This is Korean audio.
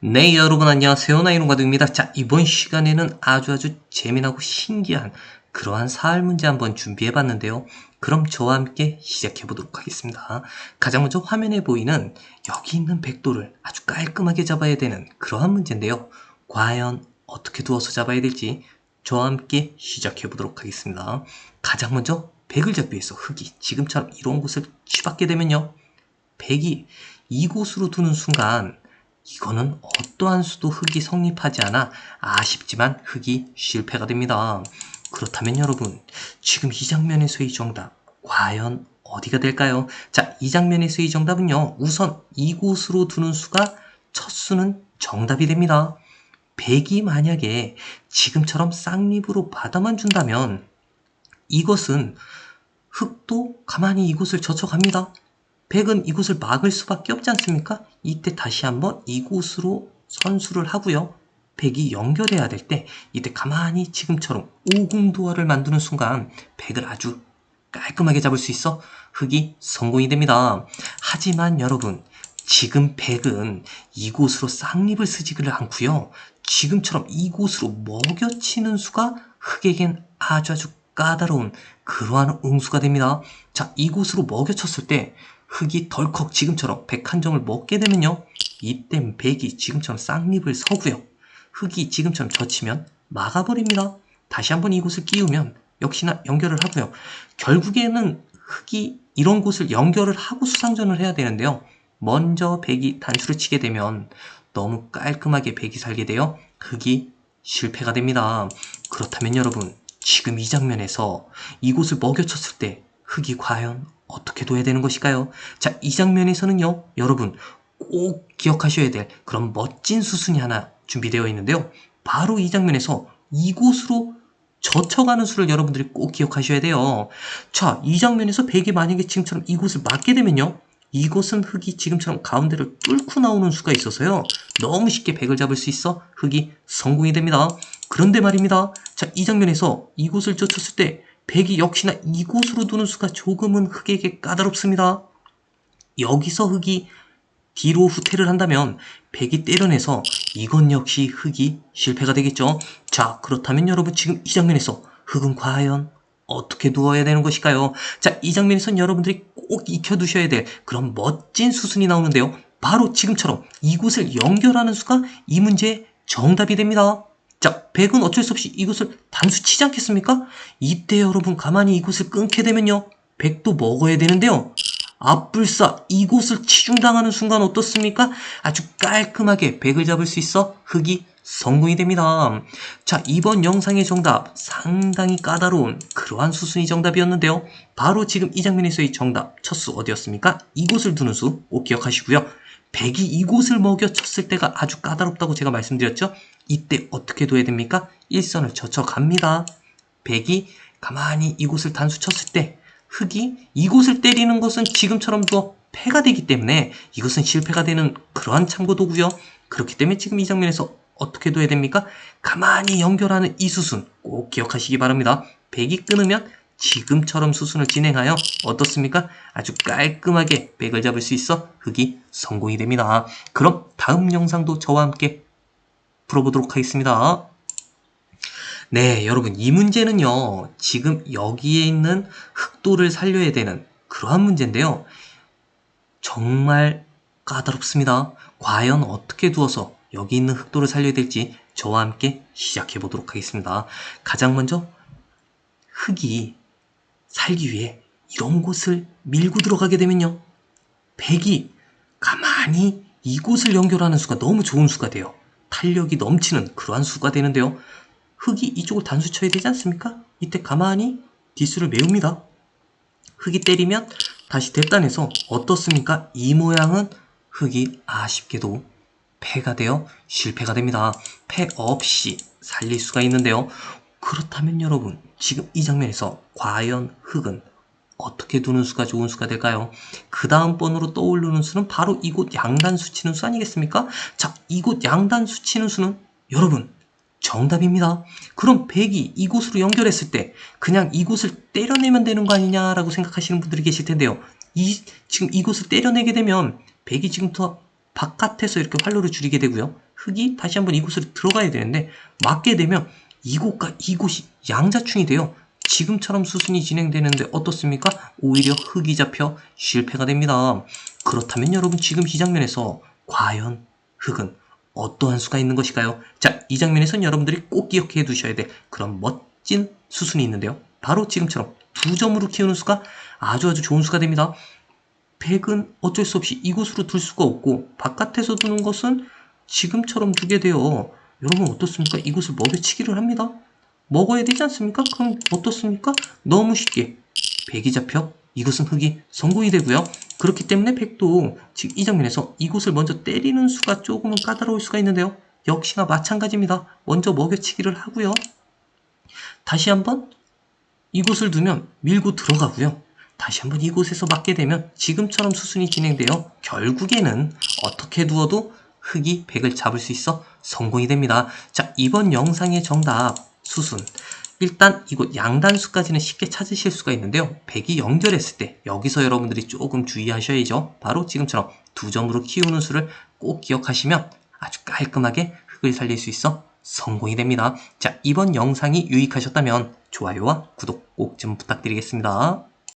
네, 여러분 안녕하세요. 나이롱가드입니다. 자, 이번 시간에는 아주 아주 재미나고 신기한 그러한 사활 문제 한번 준비해 봤는데요. 그럼 저와 함께 시작해 보도록 하겠습니다. 가장 먼저 화면에 보이는 여기 있는 백도를 아주 깔끔하게 잡아야 되는 그러한 문제인데요. 과연 어떻게 두어서 잡아야 될지 저와 함께 시작해 보도록 하겠습니다. 가장 먼저 백을 잡기 위해서 흙이 지금처럼 이런 곳을 치받게 되면요. 백이 이곳으로 두는 순간 이거는 어떠한 수도 흙이 성립하지 않아 아쉽지만 흙이 실패가 됩니다. 그렇다면 여러분, 지금 이 장면에서의 정답, 과연 어디가 될까요? 자, 이 장면에서의 정답은요, 우선 이곳으로 두는 수가 첫 수는 정답이 됩니다. 백이 만약에 지금처럼 쌍립으로 받아만 준다면 이것은 흙도 가만히 이곳을 젖혀갑니다. 백은 이곳을 막을 수밖에 없지 않습니까? 이때 다시 한번 이곳으로 선수를 하고요. 백이 연결해야 될 때 이때 가만히 지금처럼 오공도화를 만드는 순간 백을 아주 깔끔하게 잡을 수 있어 흙이 성공이 됩니다. 하지만 여러분 지금 백은 이곳으로 쌍립을 쓰지를 않고요. 지금처럼 이곳으로 먹여치는 수가 흙에겐 아주 아주 까다로운 그러한 응수가 됩니다. 자, 이곳으로 먹여쳤을 때 흙이 덜컥 지금처럼 백 한 점을 먹게 되면요. 이땐 백이 지금처럼 쌍립을 서고요. 흙이 지금처럼 젖히면 막아버립니다. 다시 한번 이곳을 끼우면 역시나 연결을 하고요. 결국에는 흙이 이런 곳을 연결을 하고 수상전을 해야 되는데요. 먼저 백이 단수를 치게 되면 너무 깔끔하게 백이 살게 되어 흙이 실패가 됩니다. 그렇다면 여러분 지금 이 장면에서 이곳을 먹여쳤을 때 흙이 과연 어떻게 둬야 되는 것일까요? 자, 이 장면에서는요, 여러분 꼭 기억하셔야 될 그런 멋진 수순이 하나 준비되어 있는데요. 바로 이 장면에서 이곳으로 젖혀가는 수를 여러분들이 꼭 기억하셔야 돼요. 자, 이 장면에서 백이 만약에 지금처럼 이곳을 맞게 되면요. 이곳은 흙이 지금처럼 가운데를 뚫고 나오는 수가 있어서요. 너무 쉽게 백을 잡을 수 있어 흙이 성공이 됩니다. 그런데 말입니다. 자, 이 장면에서 이곳을 젖혔을 때 백이 역시나 이곳으로 두는 수가 조금은 흙에게 까다롭습니다. 여기서 흙이 뒤로 후퇴를 한다면 백이 때려내서 이건 역시 흙이 실패가 되겠죠. 자, 그렇다면 여러분 지금 이 장면에서 흙은 과연 어떻게 두어야 되는 것일까요? 자, 이 장면에선 여러분들이 꼭 익혀두셔야 될 그런 멋진 수순이 나오는데요. 바로 지금처럼 이곳을 연결하는 수가 이 문제의 정답이 됩니다. 자, 백은 어쩔 수 없이 이곳을 단수 치지 않겠습니까? 이때 여러분 가만히 이곳을 끊게 되면요. 백도 먹어야 되는데요. 앞불사 이곳을 치중당하는 순간 어떻습니까? 아주 깔끔하게 백을 잡을 수 있어 흙이 성공이 됩니다. 자, 이번 영상의 정답 상당히 까다로운 그러한 수순이 정답이었는데요. 바로 지금 이 장면에서의 정답 첫 수 어디였습니까? 이곳을 두는 수 꼭 기억하시고요. 백이 이곳을 먹여 쳤을 때가 아주 까다롭다고 제가 말씀드렸죠. 이때 어떻게 둬야 됩니까? 일선을 젖혀갑니다. 백이 가만히 이곳을 단수 쳤을 때 흙이 이곳을 때리는 것은 지금처럼 도 패가 되기 때문에 이것은 실패가 되는 그러한 참고도고요. 그렇기 때문에 지금 이 장면에서 어떻게 둬야 됩니까? 가만히 연결하는 이 수순 꼭 기억하시기 바랍니다. 백이 끊으면 지금처럼 수순을 진행하여 어떻습니까? 아주 깔끔하게 백을 잡을 수 있어 흙이 성공이 됩니다. 그럼 다음 영상도 저와 함께 풀어보도록 하겠습니다. 네, 여러분 이 문제는요. 지금 여기에 있는 흑도를 살려야 되는 그러한 문제인데요. 정말 까다롭습니다. 과연 어떻게 두어서 여기 있는 흑도를 살려야 될지 저와 함께 시작해 보도록 하겠습니다. 가장 먼저 흙이 살기 위해 이런 곳을 밀고 들어가게 되면요. 백이 가만히 이곳을 연결하는 수가 너무 좋은 수가 돼요. 탄력이 넘치는 그러한 수가 되는데요. 흙이 이쪽을 단수 쳐야 되지 않습니까? 이때 가만히 뒷수를 메웁니다. 흙이 때리면 다시 됐단해서 어떻습니까? 이 모양은 흙이 아쉽게도 패가 되어 실패가 됩니다. 패 없이 살릴 수가 있는데요. 그렇다면 여러분 지금 이 장면에서 과연 흙은 어떻게 두는 수가 좋은 수가 될까요? 그 다음 번으로 떠오르는 수는 바로 이곳 양단 수 치는 수 아니겠습니까? 자, 이곳 양단 수 치는 수는 여러분 정답입니다. 그럼 백이 이곳으로 연결했을 때 그냥 이곳을 때려내면 되는 거 아니냐라고 생각하시는 분들이 계실 텐데요. 이 지금 이곳을 때려내게 되면 백이 지금부터 바깥에서 이렇게 활로를 줄이게 되고요. 흙이 다시 한번 이곳으로 들어가야 되는데 맞게 되면 이곳과 이곳이 양자충이 돼요. 지금처럼 수순이 진행되는데 어떻습니까? 오히려 흙이 잡혀 실패가 됩니다. 그렇다면 여러분 지금 이 장면에서 과연 흙은 어떠한 수가 있는 것일까요? 자, 이 장면에선 여러분들이 꼭 기억해 두셔야 될 그런 멋진 수순이 있는데요. 바로 지금처럼 두 점으로 키우는 수가 아주 아주 좋은 수가 됩니다. 100은 어쩔 수 없이 이곳으로 둘 수가 없고 바깥에서 두는 것은 지금처럼 두게 돼요. 여러분 어떻습니까? 이곳을 먹여치기를 합니다. 먹어야 되지 않습니까? 그럼 어떻습니까? 너무 쉽게 100이 잡혀 이것은 흙이 성공이 되고요. 그렇기 때문에 100도 지금 이 장면에서 이곳을 먼저 때리는 수가 조금은 까다로울 수가 있는데요. 역시나 마찬가지입니다. 먼저 먹여치기를 하고요. 다시 한번 이곳을 두면 밀고 들어가고요. 다시 한번 이곳에서 맞게 되면 지금처럼 수순이 진행되어 결국에는 어떻게 두어도 흙이 100을 잡을 수 있어 성공이 됩니다. 자, 이번 영상의 정답 수순. 일단 이곳 양단수까지는 쉽게 찾으실 수가 있는데요. 100이 연결했을 때 여기서 여러분들이 조금 주의하셔야죠. 바로 지금처럼 두 점으로 키우는 수를 꼭 기억하시면 아주 깔끔하게 흙을 살릴 수 있어 성공이 됩니다. 자, 이번 영상이 유익하셨다면 좋아요와 구독 꼭 좀 부탁드리겠습니다.